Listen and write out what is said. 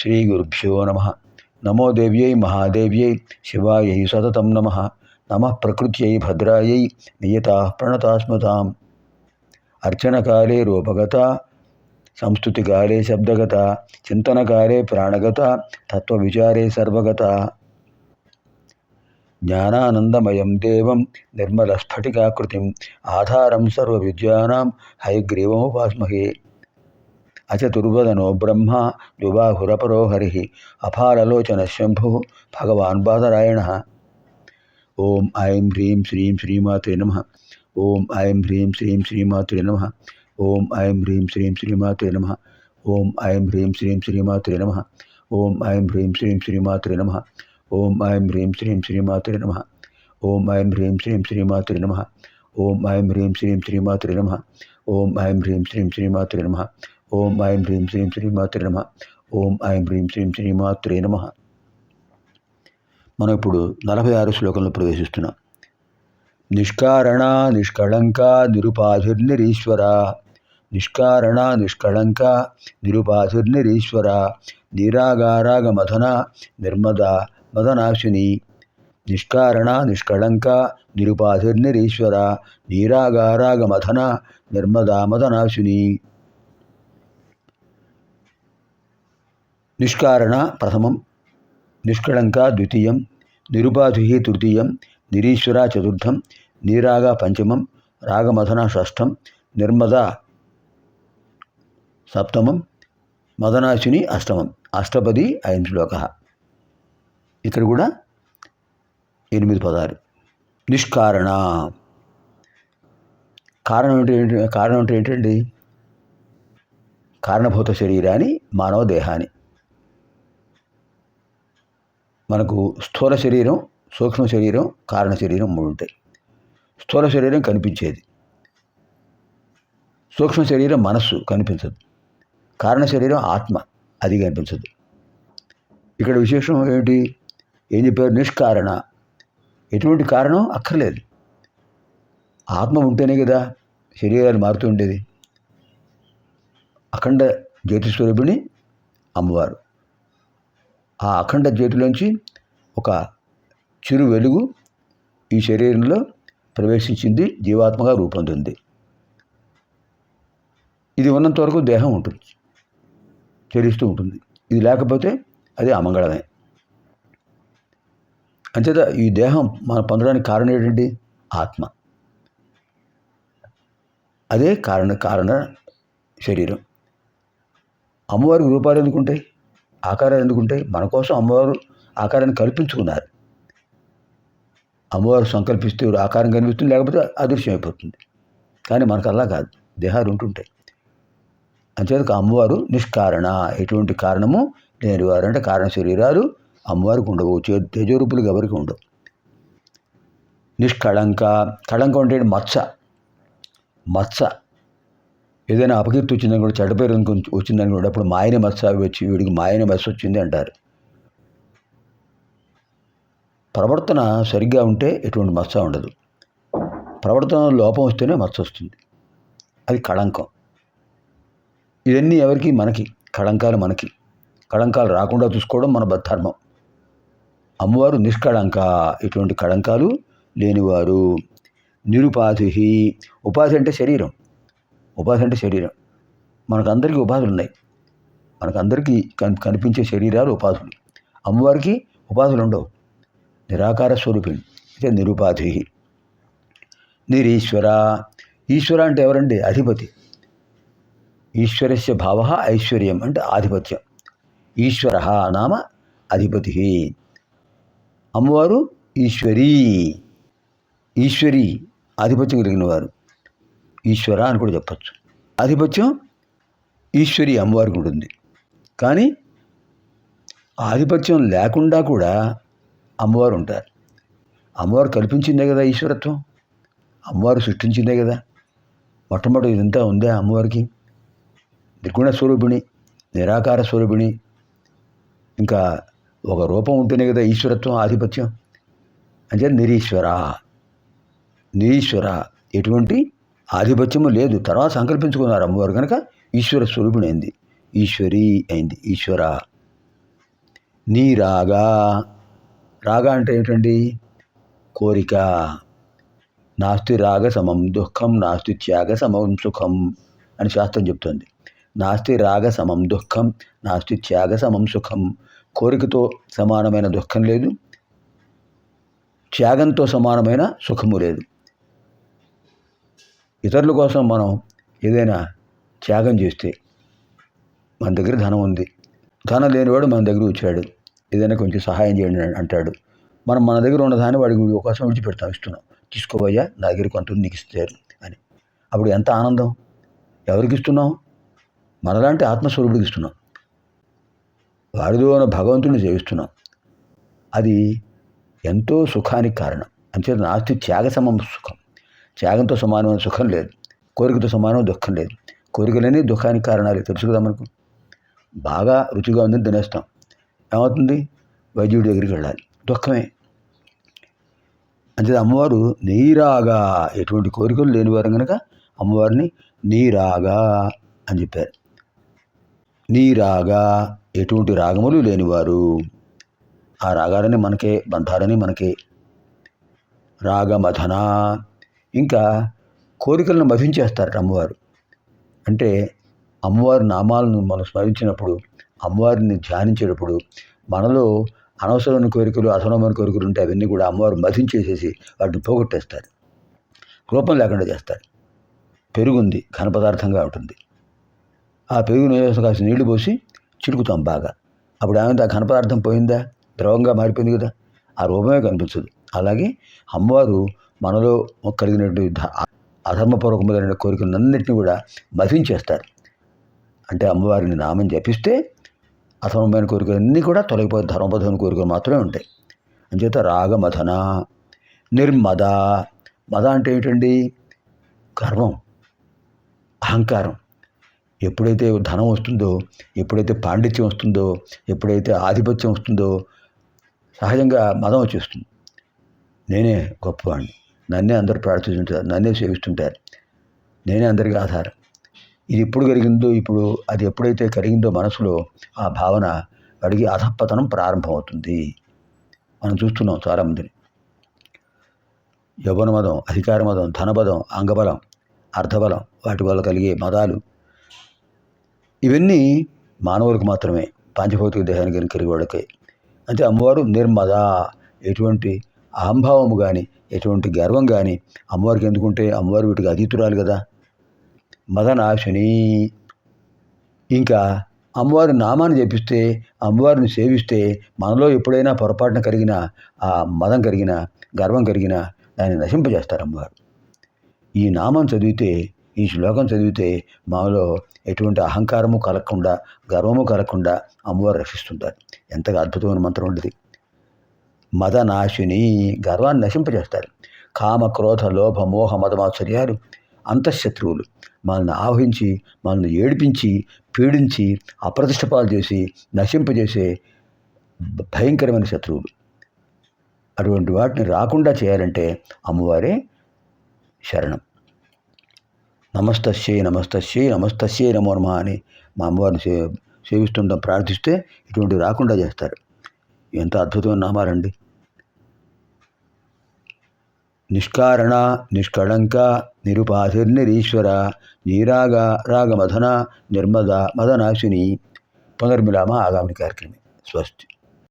శ్రీగురుభ్యో నమ నమో దేవ్యై మహాదేవ్యై శివాయై సతతం నమ నమ ప్రకృత్యై భద్రాయై నియతా ప్రణతాస్మతాం అర్చనకాలే రూపగత సంస్థుతికాలే శబ్దగత చింతనకాలే ప్రాణగత తత్వవిచారే సర్వగత జ్ఞానానందమయం దేవం నిర్మలస్ఫటికాకృతిం ఆధారం సర్వవిద్యానాం హయగ్రీవముపాస్మహే అచతుర్వదనో బ్రహ్మ యువాహురపరో హరి అపారలోచన శంభు భగవాన్ బాదరాయణ ఓం ఐం హ్రీం శ్రీం శ్రీమాతృ నమ. ఓం ఐం హ్రీం శ్రీం శ్రీమాతృ నమ. ఓం ఐం హ్రీం శ్రీం శ్రీమాతృ నమ. ఓం ఐం హ్రీం శ్రీం శ్రీమాతృ నమ. ఓం ఐం హ్రీం శ్రీం శ్రీమాతృ నమ. ఓం ఐం హ్రీం శ్రీం శ్రీమాతృ నమ. ఓం ఐం హ్రీం శ్రీం శ్రీమాతృ నమ. ఓం ఐం హ్రీం శ్రీం శ్రీమాతృ నమ. ఓం ఐం హ్రీం శ్రీం శ్రీమాతృ నమ. ఓం ఐం హ్రీం శ్రీం శ్రీమాత్రే నమ. ఓం ఐం హ్రీం శ్రీం శ్రీమాత్రే నమ. మనం ఇప్పుడు నలభై ఆరు శ్లోకంలో ప్రవేశిస్తున్నాం. నిష్కారణ నిష్కళంక నిరుపాధిర్నిరీశ్వర. నిష్కారణ నిష్కళంక నిరుపాధిర్నిరీశ్వర. నిరాగారాగమథన నిర్మద మదనాశిని. నిష్కారణ నిష్కళంక నిరుపాధిర్నిరీశ్వర. నిర్మదా మథన నిర్మద మదనాశిని నిష్కారణ ప్రథమం నిష్కళంక ద్వితీయం నిరుపాధి తృతీయం నిరీశ్వర చతుర్థం నీరాగ పంచమం రాగమథన షష్టం నిర్మద సప్తమం మదనాశిని అష్టమం. అష్టపది ఐదు శ్లోక ఇక్కడ కూడా ఎనిమిది పదాలు. నిష్కారణ. కారణం ఏంటి కారణం అంటే ఏంటండి కారణభూత శరీరాన్ని మానవ దేహాన్ని. మనకు స్థూల శరీరం సూక్ష్మ శరీరం కారణ శరీరం మూడు ఉంటాయి. స్థూల శరీరం కనిపించేది. సూక్ష్మ శరీరం మనస్సు కనిపించదు. కారణ శరీరం ఆత్మ అది కనిపించదు. ఇక్కడ విశేషం ఏమిటి? ఏం చెప్పారు? నిష్కారణ. ఎటువంటి కారణం? అక్కర్లేదు. ఆత్మ ఉంటేనే కదా శరీరాలు మారుతూ ఉండేది. అఖండ జ్యోతిస్వరూపిణి అమ్మవారు. ఆ అఖండ జ్యోతిలోంచి ఒక చిరు వెలుగు ఈ శరీరంలో ప్రవేశించింది జీవాత్మగా రూపొందింది. ఇది ఉన్నంత వరకు దేహం ఉంటుంది చరిస్తూ ఉంటుంది. ఇది లేకపోతే అది అమంగళమే. అంతేత ఈ దేహం మనం పొందడానికి కారణం ఏంటండి? ఆత్మ. అదే కారణ కారణ శరీరం. అమ్మవారికి రూపాలు ఎందుకుంటాయి? ఆకారాలు ఎందుకుంటే మన కోసం అమ్మవారు ఆకారాన్ని కల్పించుకున్నారు. అమ్మవారు సంకల్పిస్తూ ఆకారం కనిపిస్తుంది లేకపోతే అదృశ్యం అయిపోతుంది. కానీ మనకు అలా కాదు. దేహాలు ఉంటుంటాయి. అంచేతకు అమ్మవారు నిష్కారణ. ఎటువంటి కారణము? లేని వారు అంటే కారణ శరీరాలు అమ్మవారికి ఉండవు. చే- తేజోరూపులు ఎవరికి ఉండవు. నిష్కళంక. కళంక అంటే మచ్చ. మచ్చ. ఏదైనా అపకీర్తి వచ్చిందని కూడా చెడ్డ అనుకుని వచ్చిందని కూడా అప్పుడు మాయని మత్స వచ్చి వీడికి మాయని మత్స వచ్చింది అంటారు. ప్రవర్తన సరిగ్గా ఉంటే ఎటువంటి మత్స ఉండదు. ప్రవర్తన లోపం వస్తేనే మత్స వస్తుంది. అది కళంకం. ఇవన్నీ ఎవరికి? మనకి. కళంకాలు మనకి. కళంకాలు రాకుండా చూసుకోవడం మన ధర్మం అమ్మవారు నిష్కళంక. ఇటువంటి కళంకాలు లేనివారు. నిరుపాధి ఉపాధి అంటే శరీరం. ఉపాధి అంటే శరీరం. మనకందరికీ ఉపాధులు ఉన్నాయి. మనకందరికీ కన్ కనిపించే శరీరాలు ఉపాధులు. అమ్మవారికి ఉపాధులు ఉండవు. నిరాకార స్వరూపిణి అంటే నిరుపాధి. నిరీశ్వర ఈశ్వర అంటే ఎవరండి? అధిపతి. ఈశ్వరస్య భావ ఐశ్వర్యం అంటే ఆధిపత్యం. ఈశ్వర నామ అధిపతి. అమ్మవారు ఈశ్వరీ. ఈశ్వరి ఆధిపత్యం కలిగిన వారు. ఈశ్వర అని కూడా చెప్పచ్చు. ఆధిపత్యం ఈశ్వరి అమ్మవారికి ఉంటుంది. కానీ ఆధిపత్యం లేకుండా కూడా అమ్మవారు ఉంటారు. అమ్మవారు కల్పించిందే కదా ఈశ్వరత్వం. అమ్మవారు సృష్టించిందే కదా. మొట్టమొదటి ఇదంతా ఉందే అమ్మవారికి? నిర్గుణ స్వరూపిణి నిరాకార స్వరూపిణి. ఇంకా ఒక రూపం ఉంటేనే కదా ఈశ్వరత్వం ఆధిపత్యం. అంటే నిరీశ్వర. నిరీశ్వర. ఎటువంటి ఆధిపత్యము లేదు. తర్వాత సంకల్పించుకున్నారు అమ్మవారు కనుక ఈశ్వర స్వరూపుడైంది ఈశ్వరి అయింది. ఈశ్వర. నీ రాగా. రాగా అంటే ఏంటండి? కోరిక. నాస్తి రాగ సమం దుఃఖం నాస్తి త్యాగ సమం సుఖం అని శాస్త్రం చెప్తుంది. నాస్తి రాగ సమం దుఃఖం నాస్తి త్యాగ సమం సుఖం. కోరికతో సమానమైన దుఃఖం లేదు. త్యాగంతో సమానమైన సుఖము లేదు. ఇతరుల కోసం మనం ఏదైనా త్యాగం చేస్తే మన దగ్గర ధనం ఉంది. ధనం లేనివాడు మన దగ్గర వచ్చాడు. ఏదైనా కొంచెం సహాయం చేయండి అని అంటాడు. మనం మన దగ్గర ఉన్న దాన్ని వాడికి అవకాశం విడిచిపెడతాం ఇస్తున్నాం. తీసుకోబోయ్యా నా దగ్గర కొంత నీకు ఇస్తారు అని. అప్పుడు ఎంత ఆనందం? ఎవరికి ఇస్తున్నాం మనలాంటి ఆత్మస్వరూపుడికి ఇస్తున్నాం. వారిదో అన్న భగవంతుడిని సేవిస్తున్నాం. అది ఎంతో సుఖానికి కారణం. అంచేత నాస్తి త్యాగ సమం సుఖం. త్యాగంతో సమానమైన సుఖం లేదు. కోరికతో సమానం దుఃఖం లేదు. కోరికలేని దుఃఖానికి కారణాలు. తెలుసు కదా మనకు. బాగా రుచిగా ఉందని తినేస్తాం. ఏమవుతుంది? వైద్యుడి దగ్గరికి వెళ్ళాలి. దుఃఖమే. అంతే అమ్మవారు నీరాగా. ఎటువంటి కోరికలు లేనివారు కనుక అమ్మవారిని నీరాగా అని చెప్పారు. నీరాగా. ఎటువంటి రాగములు లేనివారు. ఆ రాగాలని మనకే బంధాలని మనకే. రాగమధనా ఇంకా కోరికలను మధించేస్తారట అమ్మవారు. అంటే అమ్మవారి నామాలను మనం స్మరించినప్పుడు అమ్మవారిని ధ్యానించేటప్పుడు మనలో అనవసరమైన కోరికలు అసలమైన కోరికలు ఉంటే అవన్నీ కూడా అమ్మవారు మధించేసేసి వాటిని పోగొట్టేస్తారు. రూపం లేకుండా చేస్తారు. పెరుగుంది ఘన పదార్థంగా ఉంటుంది. ఆ పెరుగుని వేసి కాసి నీళ్ళు పోసి చిలుకుతాం బాగా. అప్పుడు ఏమైంది? ఆ ఘన పదార్థం పోయిందా? ద్రవంగా మారిపోయింది కదా. ఆ రూపమే కనిపించదు. అలాగే అమ్మవారు మనలో కలిగినటువంటి అధర్మపూర్వకమైన కోరికలన్నింటినీ కూడా మధించేస్తారు అంటే అమ్మవారిని నామం జపిస్తే అధర్మమైన కోరికలన్నీ కూడా తొలగిపోయి ధర్మబద్ధమైన కోరికలు మాత్రమే ఉంటాయి. అంచేత రాగమథన నిర్మద మద అంటే ఏంటండి? గర్వం అహంకారం. ఎప్పుడైతే ధనం వస్తుందో ఎప్పుడైతే పాండిత్యం వస్తుందో ఎప్పుడైతే ఆధిపత్యం వస్తుందో సహజంగా మదం వచ్చేస్తుంది. నేనే గొప్పవాడిని నన్నే అందరూ ప్రార్థిస్తుంటారు నన్నే సేవిస్తుంటారు. నేనే అందరికీ ఆధారం. ఇది ఎప్పుడు కలిగిందో ఇప్పుడు అది ఎప్పుడైతే కలిగిందో మనసులో ఆ భావన అడిగి అధపతనం ప్రారంభమవుతుంది. మనం చూస్తున్నాం చాలామందిని. యవ్వన మదం అధికార మదం ధనబదం అంగబలం అర్ధబలం వాటి వల్ల కలిగే మదాలు. ఇవన్నీ మానవులకు మాత్రమే పాంచభౌతిక దేహానికి కనుక కలిగే వాళ్ళకే. అంటే అమ్మవారు నిర్మద. ఎటువంటి అహంభావము కానీ ఎటువంటి గర్వం కానీ అమ్మవారికి ఎందుకుంటే అమ్మవారు వీటికి అతీతురాలు కదా. మదనాశిని. ఇంకా అమ్మవారి నామాన్ని జపిస్తే అమ్మవారిని సేవిస్తే మనలో ఎప్పుడైనా పొరపాటున కలిగిన ఆ మదం కలిగిన గర్వం కలిగిన దాన్ని నశింపజేస్తారు అమ్మవారు. ఈ నామం చదివితే ఈ శ్లోకం చదివితే మాలో ఎటువంటి అహంకారము కలగకుండా గర్వము కలగకుండా అమ్మవారు రక్షిస్తుంటారు. ఎంతగా అద్భుతమైన మంత్రం ఉండేది మదనాశిని గర్వాన్ని నశింపజేస్తారు. కామ క్రోధ లోభ మోహ మదమాచర్యాలు అంతఃశత్రువులు. మనల్ని ఆహ్వించి మనల్ని ఏడిపించి పీడించి అప్రతిష్టపాలు చేసి నశింపజేసే భయంకరమైన శత్రువులు. అటువంటి వాటిని రాకుండా చేయాలంటే అమ్మవారే శరణం. నమస్తస్యై నమస్తస్యై నమస్తస్యై నమో నమ అని మా అమ్మవారిని సే సేవిస్తుంటాం ప్రార్థిస్తే ఇటువంటివి రాకుండా చేస్తారు. ఎంత అద్భుతమైన నామాలండి. నిష్కారణ నిష్కళంక నిరుపాధిర్నిరీశ్వర నీరాగ రాగమధన నిర్మద మదనాశిని. పునర్మిలామ ఆగామి కార్యక్రమే. స్వస్తి.